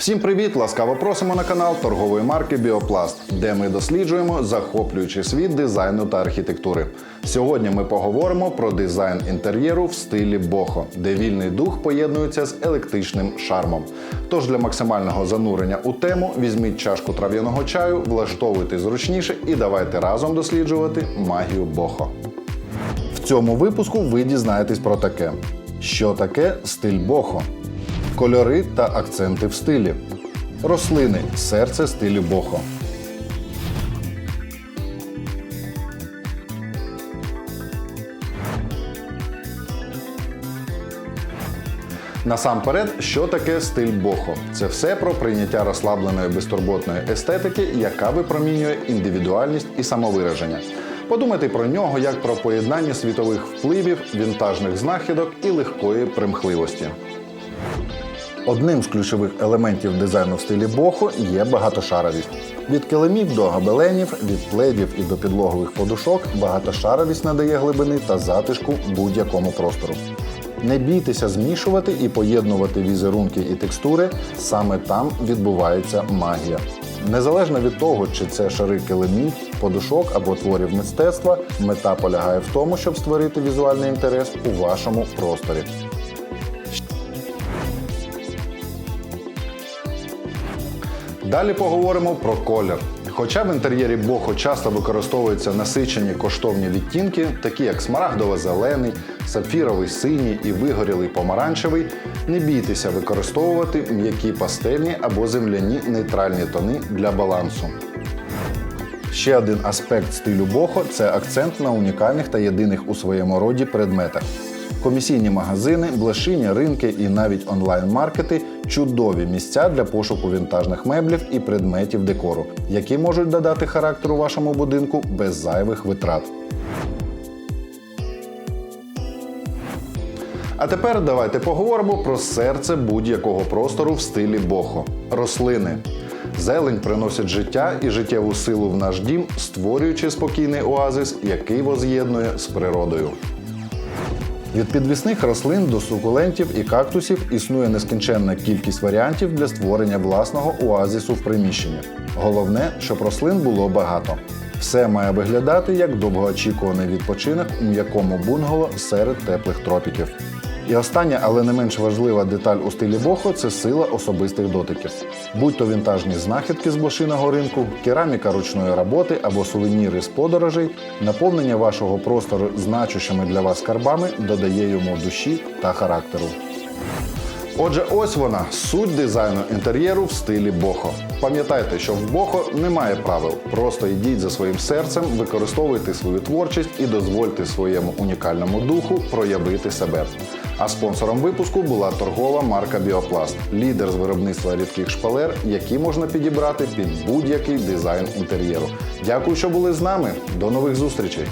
Всім привіт! Ласкаво просимо на канал торгової марки Біопласт, де ми досліджуємо захоплюючий світ дизайну та архітектури. Сьогодні ми поговоримо про дизайн інтер'єру в стилі бохо, де вільний дух поєднується з електричним шармом. Тож для максимального занурення у тему візьміть чашку трав'яного чаю, влаштовуйте зручніше і давайте разом досліджувати магію бохо. В цьому випуску ви дізнаєтесь про таке: що таке стиль бохо, кольори та акценти в стилі, рослини серце стилю бохо. Насамперед, що таке стиль бохо? Це все про прийняття розслабленої безтурботної естетики, яка випромінює індивідуальність і самовираження. Подумайте про нього як про поєднання світових впливів, вінтажних знахідок і легкої примхливості. Одним з ключових елементів дизайну в стилі бохо є багатошаровість. Від килимів до гобеленів, від пледів і до підлогових подушок багатошаровість надає глибини та затишку будь-якому простору. Не бійтеся змішувати і поєднувати візерунки і текстури, саме там відбувається магія. Незалежно від того, чи це шари килимів, подушок або творів мистецтва, мета полягає в тому, щоб створити візуальний інтерес у вашому просторі. Далі поговоримо про колір. Хоча в інтер'єрі бохо часто використовуються насичені коштовні відтінки, такі як смарагдово-зелений, сапфіровий синій і вигорілий помаранчевий, не бійтеся використовувати м'які пастельні або земляні нейтральні тони для балансу. Ще один аспект стилю бохо це акцент на унікальних та єдиних у своєму роді предметах. Комісійні магазини, блошині, ринки і навіть онлайн-маркети чудові місця для пошуку вінтажних меблів і предметів декору, які можуть додати характеру вашому будинку без зайвих витрат. А тепер давайте поговоримо про серце будь-якого простору в стилі бохо рослини. Зелень приносить життя і життєву силу в наш дім, створюючи спокійний оазис, який воз'єднує з природою. Від підвісних рослин до сукулентів і кактусів існує нескінченна кількість варіантів для створення власного оазису в приміщенні. Головне, щоб рослин було багато. Все має виглядати як довгоочікуваний відпочинок у м'якому бунгало серед теплих тропіків. І остання, але не менш важлива деталь у стилі бохо це сила особистих дотиків. Будь то вінтажні знахідки з блошиного ринку, кераміка ручної роботи або сувеніри з подорожей, наповнення вашого простору значущими для вас скарбами додає йому душі та характеру. Отже, ось вона суть дизайну інтер'єру в стилі бохо. Пам'ятайте, що в бохо немає правил. Просто йдіть за своїм серцем, використовуйте свою творчість і дозвольте своєму унікальному духу проявити себе. А спонсором випуску була торгова марка Біопласт, лідер з виробництва рідких шпалер, які можна підібрати під будь-який дизайн інтер'єру. Дякую, що були з нами. До нових зустрічей!